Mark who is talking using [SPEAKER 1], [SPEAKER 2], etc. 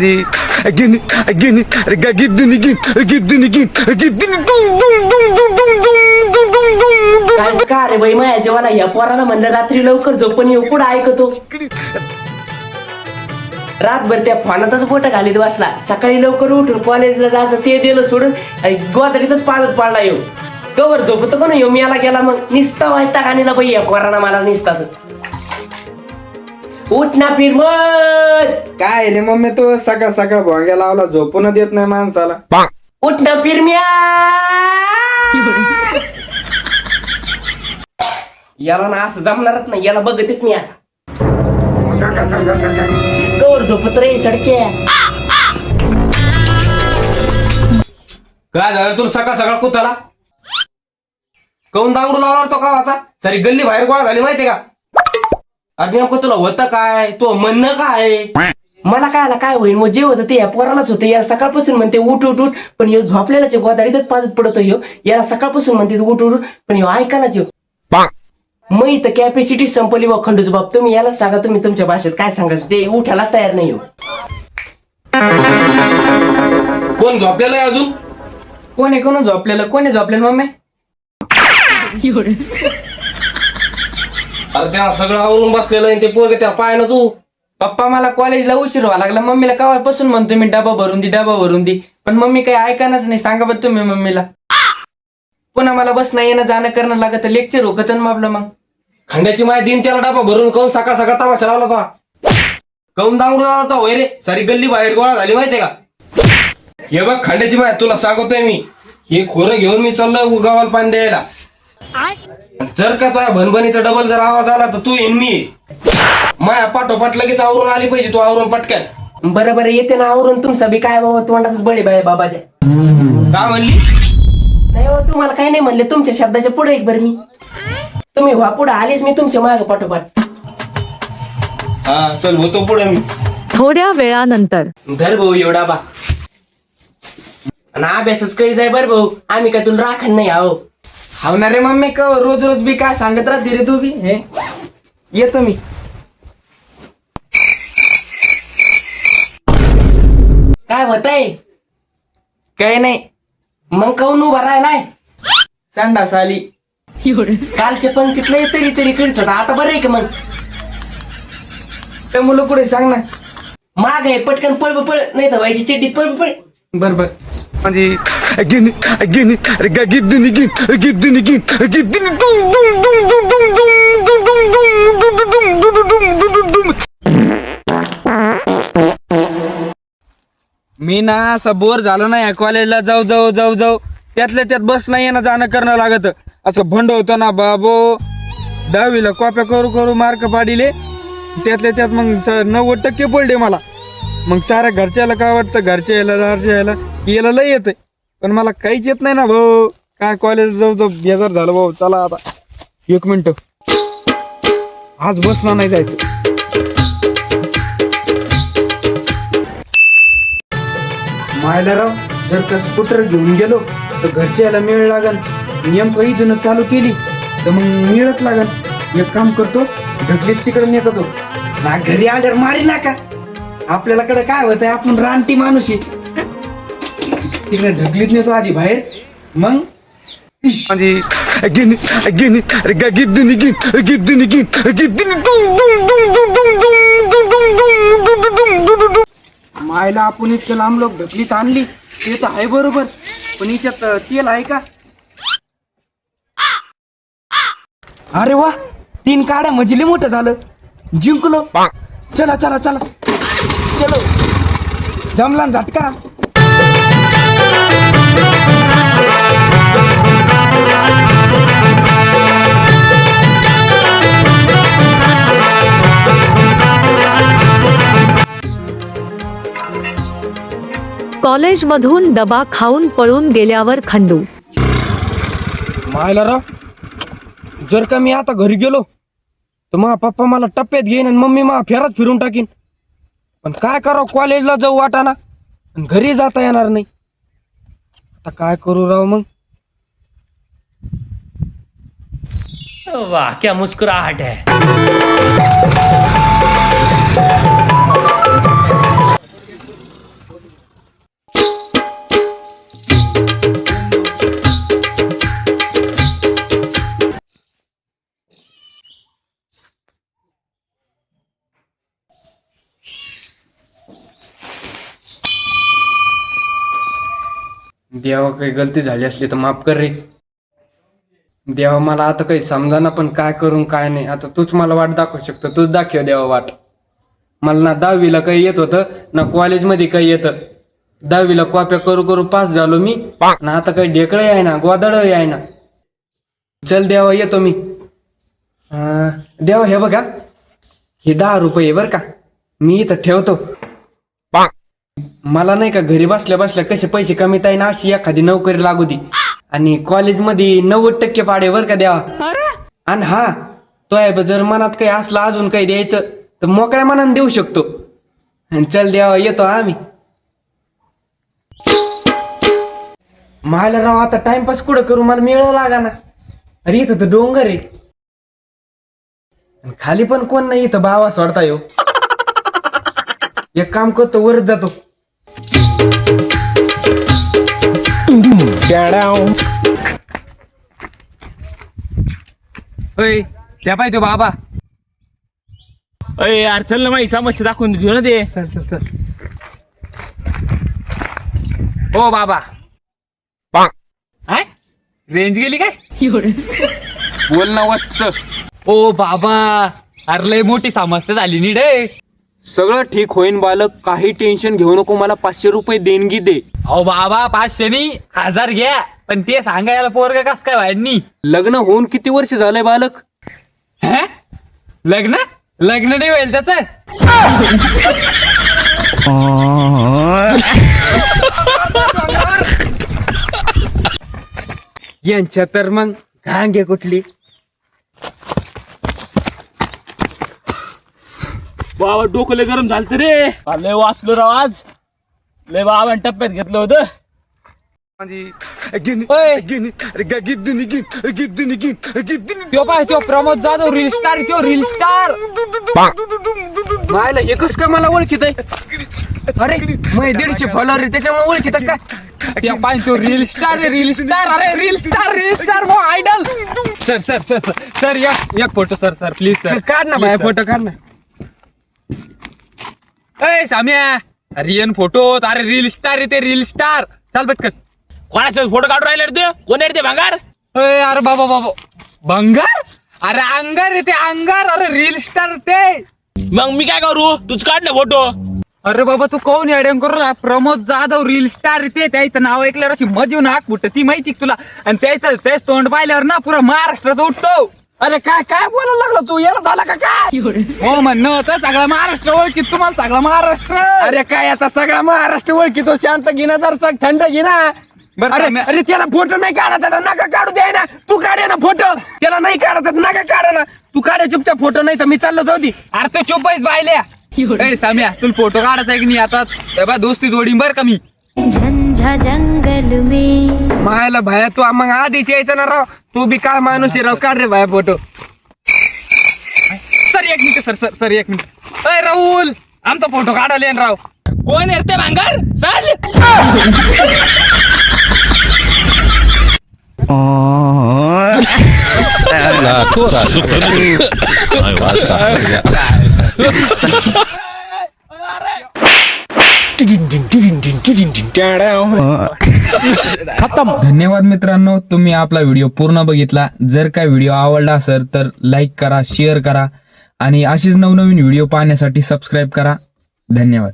[SPEAKER 1] Again, again, again, again, again, again,
[SPEAKER 2] काय का रे बाई माया जेवाला या पोराला म्हणलं रात्री लवकर झोपून येऊ कुठं ऐकतो? रातभर त्या फोनातच बोट घालीत बसला सकाळी लवकर उठून कॉलेजला जायचं ते दिलं सोडून आणि गोदरीतच पाजत पाडला येऊ कवर झोपत ना येऊ मी याला गेला मग निसता व्हायता गाणीला बाई या पोराला मला निसतात उठ ना फिर मत
[SPEAKER 3] काय रे मम्मी तो सकाळ सकाळ भोंग्या लावला झोपून देत नाही माणसाला.
[SPEAKER 2] उठ ना फिर म्या याला ना असं जमणारच नाही याला बघतेच मी आता. कवर झोपत रे सडक्या.
[SPEAKER 4] काय झालं तुला सकाळ सकाळ कुताला? काऊन दांगडू लावला तो गावाचा? सारी गल्ली बाहेर गोळा झाली माहितीये का? अरे नेमकं तुला होतं काय? तो म्हणणं काय?
[SPEAKER 2] मला काय आला काय होईल मग जे होतं ते या पोरालाच होतं. या सकाळपासून म्हणते उठ उठ उठ. पण ह्यो झोपलेलाच आहे, गोदाडीतच पाजत पडत ह्यो याला सकाळपासून म्हणते उठ उठ उठ. पण ह्यो ऐकानाच ह्यो मग इथं कॅपॅसिटी संपली बा खंडूच बाप. तुम्ही याला सांगा तुम्ही तुमच्या भाषेत काय सांगायचं? ते उठायला तयार नाही हो.
[SPEAKER 4] कोण झोपलेलं आहे अजून?
[SPEAKER 3] कोणी कोण झोपलेलं? कोणी झोपलेलं मम्मी?
[SPEAKER 4] अरे त्याला सगळं आवरून बसलेलं आहे ते पोरग त्या पाय ना तू.
[SPEAKER 3] पप्पा मला कॉलेजला उशीर व्हावा लागला. मम्मीला केव्हापासून म्हणतो मी डबा भरून दे डबा भरून दे. पण मम्मी काही ऐकानच नाही. सांगा बरं तुम्ही मम्मीला. पुन्हा मला बस नाही येणं जाणं करणं लागत. लेक्चर होकत मग आपलं मग.
[SPEAKER 4] खंड्याची माय दिन त्याला डबा भरून काऊन सकाळ सकाळ तमाशा लावला होता? काऊन दांगडू लावला होता होय रे सारी गल्ली बाहेर गोळा झाली माहितीये का? हे बघ खंड्याची माय तुला सांगतोय मी. हे खोरं घेऊन मी चाललोय गावाला पाणी द्यायला. जर का तुझ्या भनभनीचा डबल जर आवाज आला तर तू येईन मी माया पाठोपाठ लगेच आवरून आली पाहिजे तू आवरून पटकन.
[SPEAKER 2] बरं बरं येते ना आवरून तुमचा बी. काय बाबा तोंडातच बळी बाय बाबाच्या.
[SPEAKER 4] का म्हणली?
[SPEAKER 2] नाही हो तुम्हाला काही नाही म्हणले तुमच्या शब्दाच्या पुढे एक बरं मी. तुम्ही व्हा पुढे आलीच मी तुमच्या माग पाठोपाठ.
[SPEAKER 4] हा चल होतो पुढे मी.
[SPEAKER 5] थोड्या वेळानंतर.
[SPEAKER 2] धर भाऊ एवढा बा. आणि अभ्यासच करी जाय बर भाऊ. आम्ही काय तुला राखण नाही आहो.
[SPEAKER 3] हाव ना रे मम्मी का रोज रोज बी काय सांगत राहते रे तू बी हे? येतो मी.
[SPEAKER 2] काय होतंय?
[SPEAKER 3] काही नाही.
[SPEAKER 2] मग काऊन उभा राहिलाय?
[SPEAKER 3] संडास आली
[SPEAKER 2] कालच्या पंक्तीतलं तरी तरी करीत होता आता बरं आहे का मग?
[SPEAKER 3] त्या मुलं पुढे सांग ना.
[SPEAKER 2] माग आहे पटकन पळ पळ नाही तर व्हायची चिड्डीत पळ पळ.
[SPEAKER 3] बर बर.
[SPEAKER 1] Again, again, again, again, again, again,
[SPEAKER 3] मी ना असं बोर झालो ना या कॉलेजला जाऊ जाऊ जाऊ जाऊ त्यातल्या त्यात बस नाही येणं जाणं करणं लागत असं भंड होतं ना बाबो दहावीला कॉप्या करू करू मार्क पाडिले त्यातल्या त्यात मग सर नव्वद टक्के पडले मला मग साऱ्या घरच्याला काय वाटतं घरच्या यायला दारच्या यायला याला लय येते पण मला काहीच येत नाही ना भाऊ. काय कॉलेज जाऊ जाऊ बेजार झालं भाऊ. चला आता. एक मिनिट. आज बसला नाही जायचं. मायला राव जर का स्कूटर घेऊन गेलो तर घरच्या याला मिळ लागन. नेमकं इथून चालू केली तर मग मिळत लागन. एक काम करतो ढकलीत तिकडे नेतो ना घरी आल्यावर मारी नाका. आपल्याला कडे काय होत आपण रानटी माणूस आहे. तिकडे ढकलीत नेतो आधी बाहेर मग मायला आपण इतकं लांब लोक ढकलीत आणली ते तर आहे बरोबर पण हिच्यात तेल आहे का अरे वा तीन काड्या म्हणजे लय मोठं झालं जिंकलो चला चला चला चलो जमला झटका
[SPEAKER 5] कॉलेजमधून डबा खाऊन पळून गेल्यावर खंडू.
[SPEAKER 3] मायला राव जर का मी आता घरी गेलो तर मग पप्पा मला टप्प्यात घेईन आणि मम्मी मला फेरात फिरून टाकीन. पण काय करावं कॉलेजला जाऊ वाटाना आणि घरी जाता येणार नाही. आता काय करू राव मग?
[SPEAKER 2] वाह क्या मुस्कुराहट है.
[SPEAKER 3] देवा काही गलती झाली असली तर माफ कर रे. देवा मला आता काही समजाना पण काय करून काय नाही. आता तूच मला वाट दाखवू शकतो. तूच दाखव देवा वाट. मला ना दहावीला काही येत होतं ना कॉलेजमध्ये काही येतं. दहावीला कॉप्या करू करू पास झालो मी. ना आता काही ढेकळं आहे ना गोदड आहे ना चल देवा येतो मी. देवा हे बघा. हे दहा रुपये बर का. मी इथं ठेवतो. मला नाही का घरी बसल्या बसल्या कसे पैसे कमीत आहे ना अशी एखादी नोकरी लागू दे. आणि कॉलेजमध्ये नव्वद टक्के पाडे बर का देवा. आणि हा तो आहे जर मनात काही असलं अजून काही द्यायचं तर मोकळ्या मनाने देऊ शकतो. आणि चल देवा येतो आम्ही. मला राव आता टाइमपास कुठं करू? मला मिळ लागा ना अरे इथं तर डोंगर आहे. आणि खाली पण कोण नाही इथं बावा सोडता येऊ. एक काम करतो वरच जातो.
[SPEAKER 6] अय त्या पाहिजे तो बाबा. अय यार चल ना माझी समस्या दाखवून घेऊ ना ते.
[SPEAKER 3] चल चल चल.
[SPEAKER 6] हो बाबा. काय रेंज गेली काय?
[SPEAKER 3] बोल ना वच्च
[SPEAKER 6] ओ बाबा. अरे लय मोठी समस्या झाली नी रे.
[SPEAKER 3] सगळं ठीक होईन बालक काही टेन्शन घेऊ नको मला पाचशे रुपये देणगी दे.
[SPEAKER 6] अहो बाबा पाचशे नी हजार घ्या पण ते सांगायला पोरग कस काय व्हायनी
[SPEAKER 3] लग्न होऊन किती वर्ष झालंय बालक?
[SPEAKER 6] हा? लग्न? लग्न नाही होईल त्याच?
[SPEAKER 3] यांच्या तर मग घांगे कुठली?
[SPEAKER 6] बाबा डोकं लय गरम झालं रे. लय वाचलो राव आज. लय बाबा टप्प्यात घेतलं होतं. त्यो पाय त्यो प्रमोद जाधव रील स्टार त्यो रील स्टार
[SPEAKER 3] मायला एकच का मला ओळखीत आहे? अरे मग दीडशे फॉलोअर त्याच्यामुळे ओळखीत आहे काय
[SPEAKER 6] त्या पाय तो रील स्टार रे रील स्टार अरे रील स्टार रील स्टार मो idol sir sir sir sir sir एक एक photo sir sir please sir
[SPEAKER 3] काढ ना फोटो काढ ना.
[SPEAKER 6] ए साम्या रियन फोटो अरे रील स्टार रे ते रील स्टार चाल पटकन.
[SPEAKER 7] कोणाचा फोटो काढून राहिले रे ते? कोण रे ते भांगार?
[SPEAKER 6] ए अरे बाबा बाबा. भंगार? अरे अंगार रे ते अंगार. अरे रील स्टार ते.
[SPEAKER 7] मग मी काय करू? तूच काढ ना फोटो
[SPEAKER 6] अरे बाबा तू कोण अडेम करू? प्रमोद जाधव रील स्टार ते. त्याचं नाव ऐकल्यावर अशी मधून हाक फुटत. ती माहिती तुला? आणि त्याचं तेच तोंड पाहिल्यावर ना पुरा महाराष्ट्राचा उठतो.
[SPEAKER 3] अरे काय काय बोलायला लागला तू? येणं झाला का काय?
[SPEAKER 6] हो म्हणणं होतं सगळा महाराष्ट्र ओळखीत तुम्हाला सगळा महाराष्ट्र.
[SPEAKER 3] अरे काय आता सगळा महाराष्ट्र ओळखीतो शांत घेणं दर्शक थंड घेणा
[SPEAKER 6] बरं,
[SPEAKER 3] अरे अरे त्याला फोटो नाही काढायचा तर नका काढू द्याय ना. तू काढे ना फोटो त्याला नाही काढायचा तर नका काढा ना. तू काढे चुपचाप फोटो नाही तर मी चाललो जाऊ दे.
[SPEAKER 6] अरे तो चुपाईच बायल्या. ए साम्या तुला फोटो काढायचा आहे की नाही आता? ते बा दोस्ती जोडी बर का मी?
[SPEAKER 8] झंझा जंगल में.
[SPEAKER 3] मायाला भाया तू मग आधीच यायचं ना राव. तू बी काय माणूस आहे राव काढ रे भाया फोटो.
[SPEAKER 6] सर एक मिनिट सर सर सर एक मिनिट. अय राहुल आमचा फोटो काढायला येईन राव. कोण आहे रे ते भांगार चल
[SPEAKER 3] धन्यवाद मित्रांनो तुम्ही आपला व्हिडिओ पूर्ण बघितला. जर काय व्हिडिओ आवडला असेल तर लाईक करा शेअर करा आणि अशीच नवनवीन व्हिडिओ पाहण्यासाठी सबस्क्राईब करा. धन्यवाद.